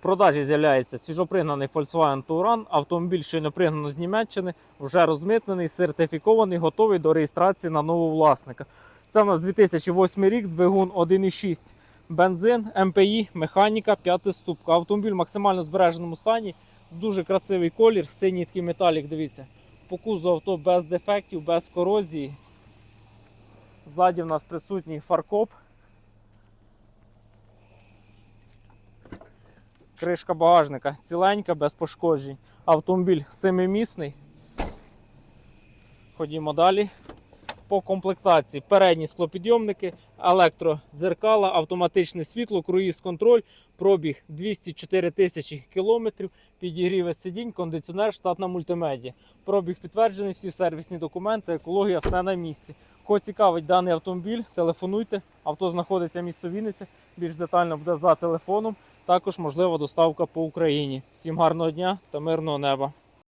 Продажі з'являється свіжопригнаний Volkswagen Touran. Автомобіль щойно пригнано з Німеччини, вже розмитнений, сертифікований, готовий до реєстрації на нового власника. Це у нас 2008 рік, двигун 1,6 бензин, МПІ, механіка, п'ята ступка. Автомобіль в максимально збереженому стані. Дуже красивий колір, синій такий металік, дивіться. По кузову авто без дефектів, без корозії. Ззаді в нас присутній фаркоп. Кришка багажника ціленька, без пошкоджень. Автомобіль семимісний. Ходімо далі. По комплектації передні склопідйомники, електродзеркала, автоматичне світло, круїз-контроль, пробіг 204 тисячі кілометрів, підігріве сидінь, кондиціонер, штатна мультимедіа. Пробіг підтверджений, всі сервісні документи, екологія, все на місці. Кого цікавить даний автомобіль, телефонуйте. Авто знаходиться місто Вінниця. Більш детально буде за телефоном. Також можлива доставка по Україні. Всім гарного дня та мирного неба.